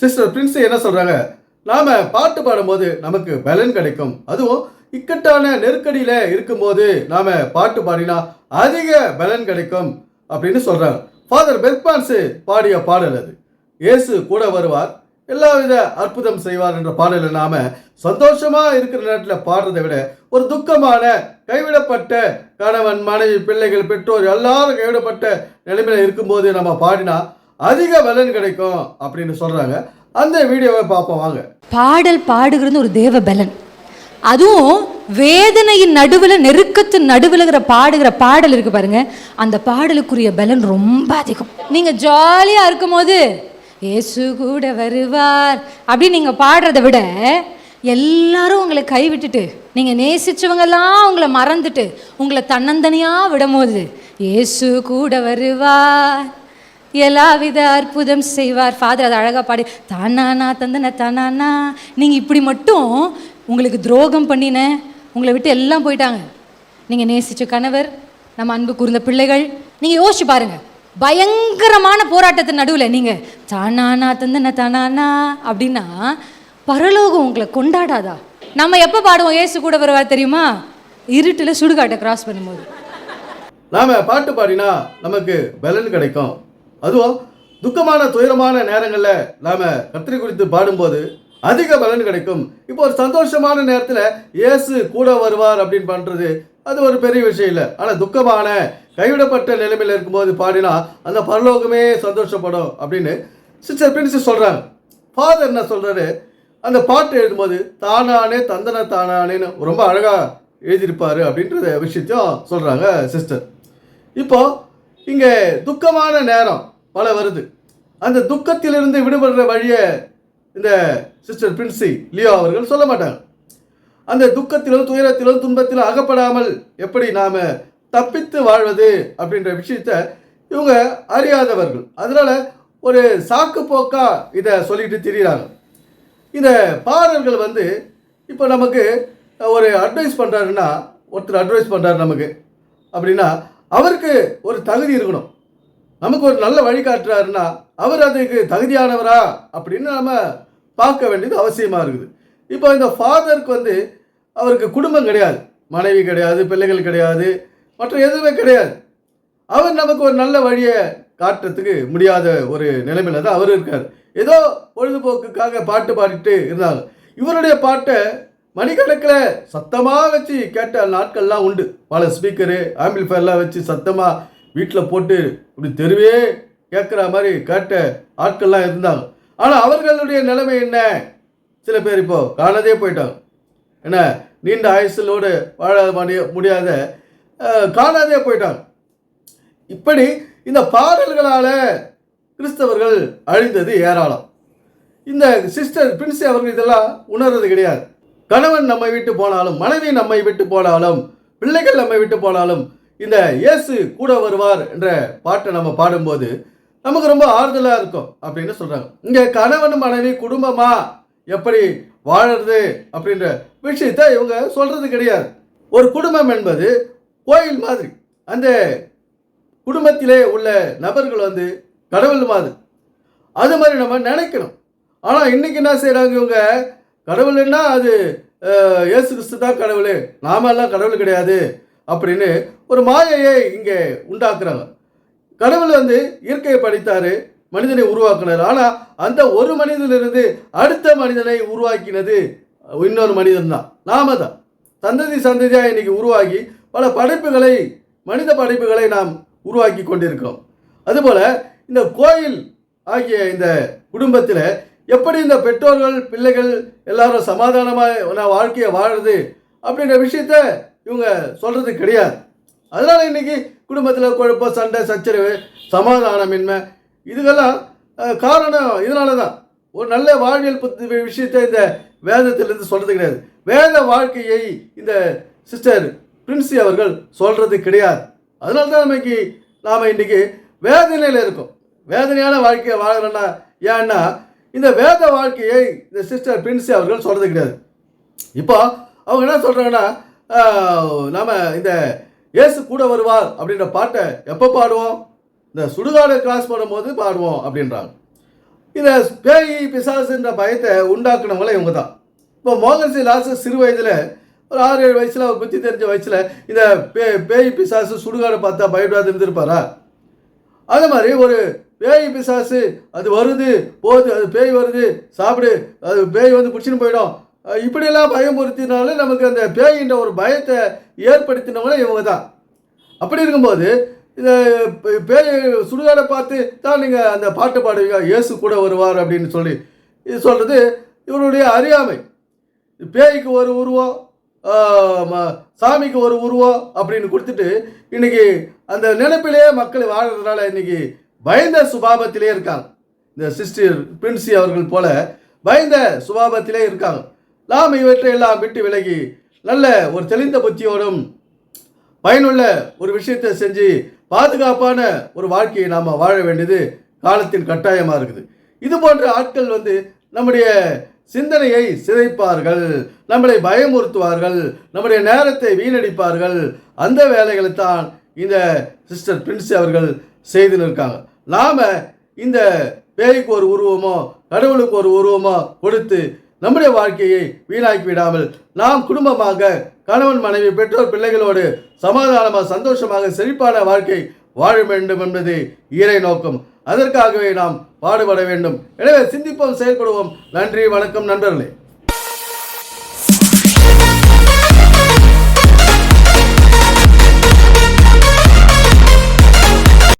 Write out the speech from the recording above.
Sister Prince என்ன சொல்றாங்க? நாம பாட்டு பாடும்போது நமக்கு பலன் கிடைக்கும். அதுவும் இக்கட்டான நெருக்கடியில இருக்கும்போது நாம பாட்டு பாடினா அதிக பலன் கிடைக்கும் அப்படின்னு சொல்றாங்க. ஃபாதர் பெர்பான்ஸ் பாடிய பாடல் அது. இயேசு கூட வருவார் எல்லாவித அற்புதம் செய்வார் என்ற பாடலை நாம சந்தோஷமா இருக்கிற நேரத்தில் பாடுறதை விட ஒரு துக்கமான கைவிடப்பட்ட கணவன் மனைவி பிள்ளைகள் பெற்றோர் எல்லாரும் கைவிடப்பட்ட நிலைமையில இருக்கும்போது நம்ம பாடினா அதிக பலன் கிடைக்கும் அப்படின்னு சொல்கிறாங்க அந்த வீடியோவை பார்ப்போம் வாங்க. பாடல் பாடுகிறது ஒரு தேவ பலன். அதுவும் வேதனையின் நடுவில் நெருக்கத்தின் நடுவில்ங்கிற பாடுகிற பாடல் இருக்கு பாருங்க. அந்த பாடலுக்குரிய பலன் ரொம்ப அதிகம். நீங்கள் ஜாலியாக இருக்கும்போது இயேசு கூட வருவார் அப்படின்னு நீங்கள் பாடுறதை விட எல்லாரும் உங்களை கைவிட்டுட்டு நீங்கள் நேசிச்சவங்கெல்லாம் உங்களை மறந்துட்டு உங்களை தன்னந்தனியாக விடும்போது இயேசு கூட வருவார் எல்லாவித அற்புதம் செய்வார். ஃபாதர் அதை அழகாக பாடி தானானா தந்தன தானானா நீங்கள் இப்படி மட்டும் உங்களுக்கு துரோகம் பண்ணின உங்களை விட்டு எல்லாம் போயிட்டாங்க. நீங்கள் நேசிச்ச கணவர் நம்ம அன்பு கூர்ந்த பிள்ளைகள் நீங்கள் யோசிச்சு பாருங்க. பயங்கரமான போராட்டத்தின் நடுவில் நீங்கள் தானானா தந்தன தானானா அப்படின்னா பரலோகம் உங்களை கொண்டாடாதா? நம்ம எப்போ பாடுவோம்? ஏசு கூட வருவார் தெரியுமா? இருட்டில் சுடுகாட்டை கிராஸ் பண்ணும்போது. நாம பாட்டு பாடினா நமக்கு பலன் கிடைக்கும். அதுவும் துக்கமான துயரமான நேரங்களில் நாம் கத்திரி குறித்து பாடும்போது அதிக பலன் கிடைக்கும். இப்போ ஒரு சந்தோஷமான நேரத்தில் இயேசு கூட வருவார் அப்படின்னு பண்ணுறது அது ஒரு பெரிய விஷயம் இல்லை. ஆனால் துக்கமான கைவிடப்பட்ட நிலைமையில் இருக்கும்போது பாடினா அந்த பரலோகமே சந்தோஷப்படும் அப்படின்னு சிஸ்டர் பிரின்ஸ் சொல்கிறாங்க ஃபாதர் என்ன சொல்கிறாரு அந்த பாட்டு எழுதும்போது தானானே தந்தன தானானேன்னு ரொம்ப அழகாக எழுதியிருப்பார் அப்படின்றத விஷயத்தையும் சொல்கிறாங்க சிஸ்டர். இப்போ இங்கே துக்கமான நேரம் பல வருது. அந்த துக்கத்திலிருந்து விடுபடுற வழியை இந்த சிஸ்டர் பிரின்சி லியோ அவர்கள் சொல்ல மாட்டாங்க. அந்த துக்கத்திலும் துயரத்திலும் துன்பத்திலும் அகப்படாமல் எப்படி நாம் தப்பித்து வாழ்வது அப்படின்ற விஷயத்த இவங்க அறியாதவர்கள். அதனால் ஒரு சாக்கு போக்காக இதை சொல்லிட்டு தெரியுறாங்க. இந்த பாடல்கள் வந்து இப்போ நமக்கு ஒரு அட்வைஸ் பண்ணுறாருன்னா ஒருத்தர் அட்வைஸ் பண்ணுறாரு நமக்கு. அப்படின்னா அவருக்கு ஒரு தகுதி இருக்கணும். நமக்கு ஒரு நல்ல வழி காட்டுறாருன்னா அவர் அதுக்கு தகுதியானவரா அப்படின்னு நம்ம பார்க்க வேண்டியது அவசியமாக இருக்குது. இப்போ இந்த ஃபாதருக்கு வந்து அவருக்கு குடும்பம் கிடையாது. மனைவி கிடையாது பிள்ளைகள் கிடையாது மற்ற எதுவுமே கிடையாது. அவர் நமக்கு ஒரு நல்ல வழியை காட்டுறதுக்கு முடியாத ஒரு நிலைமையில தான் அவர் இருக்கார். ஏதோ பொழுதுபோக்குக்காக பாட்டு பாடிட்டு இருந்தாங்க இவருடைய பாட்டை மணிக்கணக்கில் சத்தமாக வச்சு கேட்ட நாட்கள்லாம் உண்டு. பல ஸ்பீக்கரு ஆம்பிள்ஃபயர்லாம் வச்சு சத்தமாக வீட்டில் போட்டு இப்படி தெருவே கேட்குற மாதிரி கேட்ட ஆட்கள்லாம் இருந்தாங்க. ஆனால் அவர்களுடைய நிலைமை என்ன? சில பேர் இப்போ காணதே போயிட்டாங்க. என்ன? நீண்ட ஆயுசலோடு வாழ முடிய- முடியாத காணாதே போயிட்டாங்க. இப்படி இந்த பாடல்களால் கிறிஸ்தவர்கள் அழிந்தது ஏராளம். இந்த சிஸ்டர் பிரின்சி அவர்கள் இதெல்லாம் உணர்றது கிடையாது. கணவன் நம்மை விட்டு போனாலும் மனைவி நம்மை விட்டு போனாலும் பிள்ளைகள் நம்மை விட்டு போனாலும் இந்த இயேசு கூட வருவார் என்ற பாட்டை நம்ம பாடும்போது நமக்கு ரொம்ப ஆறுதலாக இருக்கும் அப்படின்னு சொல்கிறாங்க இங்கே கணவன் மனைவி குடும்பமா எப்படி வாழறது அப்படின்ற விஷயத்தை இவங்க சொல்கிறது கிடையாது. ஒரு குடும்பம் என்பது கோயில் மாதிரி. அந்த குடும்பத்திலே உள்ள நபர்கள் வந்து கடவுள் மாதிரி. அது மாதிரி நம்ம நினைக்கணும். ஆனால் இன்னைக்கு என்ன செய்கிறாங்க இவங்க? கடவுள்னா அது இயேசு கிறிஸ்து தான் கடவுள். நாமெல்லாம் கடவுள் கிடையாது. அப்படின்னு ஒரு மாயையை இங்கே உண்டாக்குறாங்க. கடவுள் வந்து இயற்கையை படைத்தாரு மனிதனை உருவாக்கினார். ஆனால் அந்த ஒரு மனிதனிலிருந்து அடுத்த மனிதனை உருவாக்கினது இன்னொரு மனிதன் தான் நாம தான். சந்ததி சந்ததியாக இன்னைக்கு உருவாகி பல படைப்புகளை மனித படைப்புகளை நாம் உருவாக்கி கொண்டிருக்கிறோம். அதுபோல் இந்த கோயில் ஆகிய இந்த குடும்பத்தில் எப்படி இந்த பெற்றோர்கள் பிள்ளைகள் எல்லாரும் சமாதானமான வாழ்க்கையை வாழ்றது அப்படின்ற விஷயத்த இவங்க சொல்கிறது கிடையாது. அதனால இன்னைக்கு குடும்பத்தில் குழப்பம் சண்டை சச்சரவு சமாதானமின்மை இதுக்கெல்லாம் காரணம் இதனால தான் ஒரு நல்ல வாழ்வியல் பத்தி விஷயத்தை இந்த வேதத்திலிருந்து சொல்கிறது கிடையாது. வேத வாழ்க்கையை இந்த சிஸ்டர் பிரின்சி அவர்கள் சொல்கிறது கிடையாது. அதனால தான் நமக்கு நாம் இன்னைக்கு வேதனையில் இருக்கோம். வேதனையான வாழ்க்கையை வாழ்கிறோன்னா ஏன்னா இந்த வேத வாழ்க்கையை இந்த சிஸ்டர் பிரின்சி அவர்கள் சொல்கிறது கிடையாது. இப்போ அவங்க என்ன சொல்கிறாங்கன்னா நாம இந்த இயேசு கூட வருவார் அப்படின்ற பாட்டை எப்போ பாடுவோம்? இந்த சுடுகாடு கிராஸ் பண்ணும்போது பாடுவோம் அப்படின்றாங்க. இந்த பேய் பிசாசுன்ற பயத்தை உண்டாக்குனவங்களே இவங்க தான். இப்போ மோகன்சி லாசு சிறு வயதில் ஒரு ஆறு ஏழு வயசில் அவர் புத்தி தெரிஞ்ச வயசில் இந்த பே பேய் பிசாசு சுடுகாடை பார்த்தா பயப்படாது இருந்திருப்பாரா? அதே மாதிரி ஒரு பேய் பிசாசு அது வருது போகுது அது பேய் வருது சாப்பிடு அது பேய் வந்து பிடிச்சின்னு போயிடும். இப்படியெல்லாம் பயமுறுத்தினாலும் நமக்கு அந்த பேயின்ற ஒரு பயத்தை ஏற்படுத்தினவங்களே இவங்க தான் அப்படி இருக்கும்போது இந்த பேய் சுடுகாடை பார்த்து தான் நீங்கள் அந்த பாட்டு பாடுவீங்க இயேசு கூட வருவார் அப்படின்னு சொல்லி இது சொல்கிறது இவருடைய அறியாமை. பேய்க்கு ஒரு உருவம் சாமிக்கு ஒரு உருவம் அப்படின்னு கொடுத்துட்டு இன்னைக்கு அந்த நினைப்பிலேயே மக்கள் வாழ்கிறதுனால இன்னைக்கு பயந்த சுபாபத்திலே இருக்காங்க. இந்த சிஸ்டர் பிரின்சி அவர்கள் போல பயந்த சுபாபத்திலே இருக்காங்க. நாம் இவற்றை எல்லாம் விட்டு விலகி நல்ல ஒரு தெளிந்த புத்தியோடும் பயனுள்ள ஒரு விஷயத்தை செஞ்சு பாதுகாப்பான ஒரு வாழ்க்கையை நாம் வாழ வேண்டியது காலத்தின் கட்டாயமாக இருக்குது. இது போன்ற ஆட்கள் வந்து நம்முடைய சிந்தனையை சிதைப்பார்கள் நம்மளை பயமுறுத்துவார்கள் நம்முடைய நேரத்தை வீணடிப்பார்கள். அந்த வேலைகளை தான் இந்த சிஸ்டர் பிரின்சி அவர்கள் செய்து இருக்காங்க. நாம் இந்த பேய்க்கு ஒரு உருவமோ கடவுளுக்கு ஒரு உருவமோ கொடுத்து நம்முடைய வாழ்க்கையை வீணாக்கி விடாமல் நாம் குடும்பமாக கணவன் மனைவி பெற்றோர் பிள்ளைகளோடு சமாதானமாக சந்தோஷமாக செழிப்பான வாழ்க்கை வாழ வேண்டும் என்பது இறை நோக்கம். அதற்காகவே நாம் பாடுபட வேண்டும். எனவே சிந்திப்போம் செயல்படுவோம். நன்றி வணக்கம் நண்பர்களே.